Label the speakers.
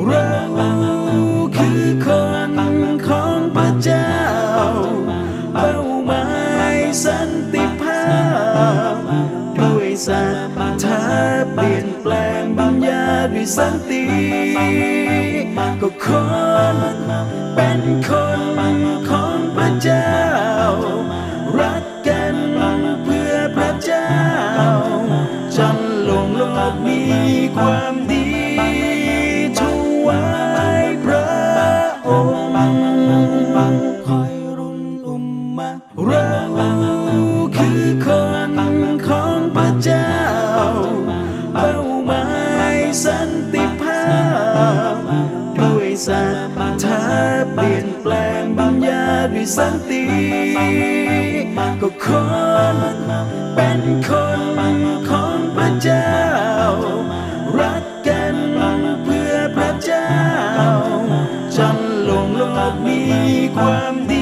Speaker 1: เราคือคนของพระเจ้า เป้าหมายสันติภาพ ด้วยศรัทธาเปลี่ยนแปลงบัญญาด้วยสันติ ก็คนเป็นคนของพระเจ้า รักกันเพื่อพระเจ้าจนลงโลกมีความ เปลี่ยนแปลงบัญญาด้วยสันติก็คนเป็นคนของพระเจ้า รักกันเพื่อพระเจ้าจนลงโลกมีความดี